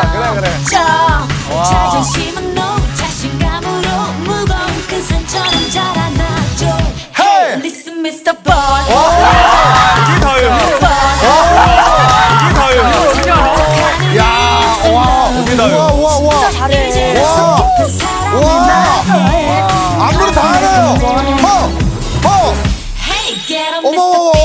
그래 그래. 자존심은 높 자신감으로 무거운 큰 산처럼 자라나죠 헤이! Listen Mr. Boy 이게 다예요. 이게 다예요. 야, 와, 이게 다예요. 와, 와, 와. 잘해 와. 그 사람이 와. 말해 아무도 다 알아요. 허, 허. Hey get up 어머, 어머. 어머.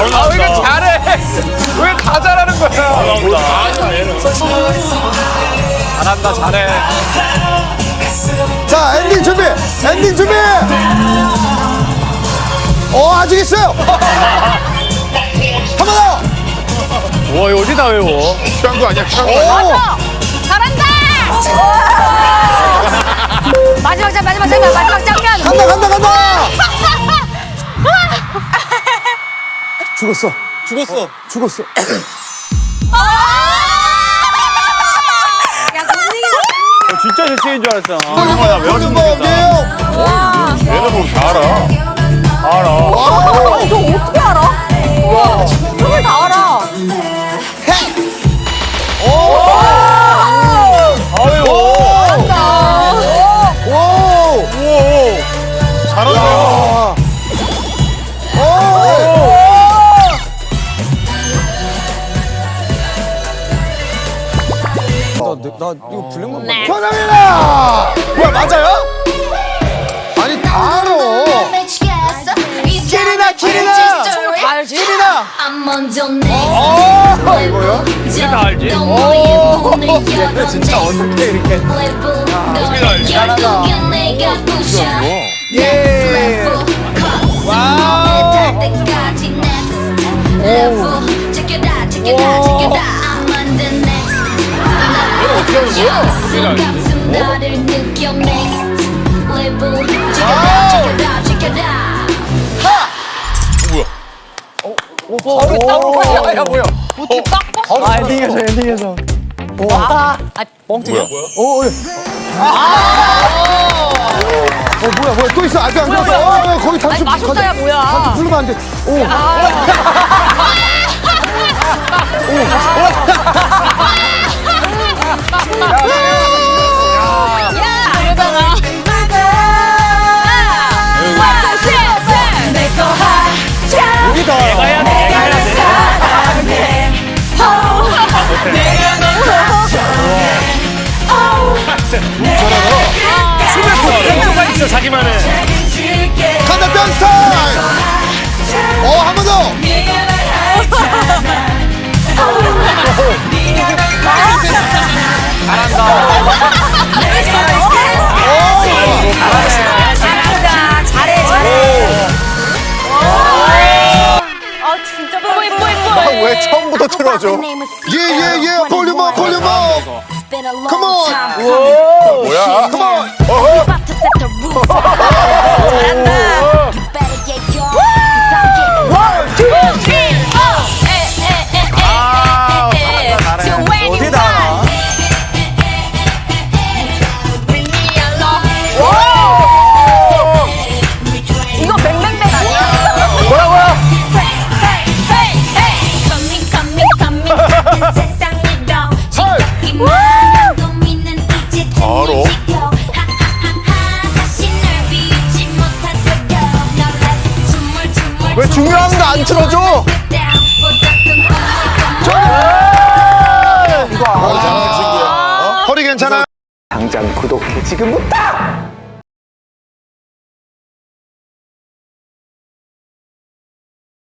아, 왜 이렇게 잘해? 왜 다 잘하는 거야? 잘한다, 잘해. 자, 엔딩 준비! 엔딩 준비! 어, 아직 있어요! 한번 더! 와, 이거 어디 다 외워? 취한 거 아니야? 취한 거 오! 잘한다! 마지막 장 마지막 장면 마지막 장면 간다, 간다, 간다! 죽었어. 죽었어. 죽었어. 야 분위기 진짜 재치인 줄 알았잖아. 야, 외워준 법 나 이거 블랙만 봐. 현영이다! 뭐야, 맞아요? 아니, 다 알아. 길이다! 다 알지? 내 어, 이거요? 다 알지? 얘 진짜 어떻게 이렇게. 잘하다. 내가 부셔 예! 와우! 거야? 같은 나를 느껴 next level 지켜다 지켜다 지켜다 오, 야, 뭐야? 아 엔딩에서, 엔딩에서. 아, 뭐야? 오, 예. 어, 뭐야, 뭐야, 또 있어. 아직 안 뭐야, 끝났어. 뭐야. 어, 거기 단추. 마술사야 뭐야 단추 풀면 안 돼. 오. 야 춤에 공조가 있어, 자기만의. 간다, 댄스 타임! 어, 한 번 더. 잘한다 잘해 잘해 아 진짜 예뻐 예뻐 예뻐 왜 처음부터 틀어줘? 예, 예, 예. 볼륨업, 볼륨업. Come on. 뭐야? Come on. To 왜 중요한 거 안 틀어줘? 어, 허리 괜찮아? 당장 구독해. 지금부터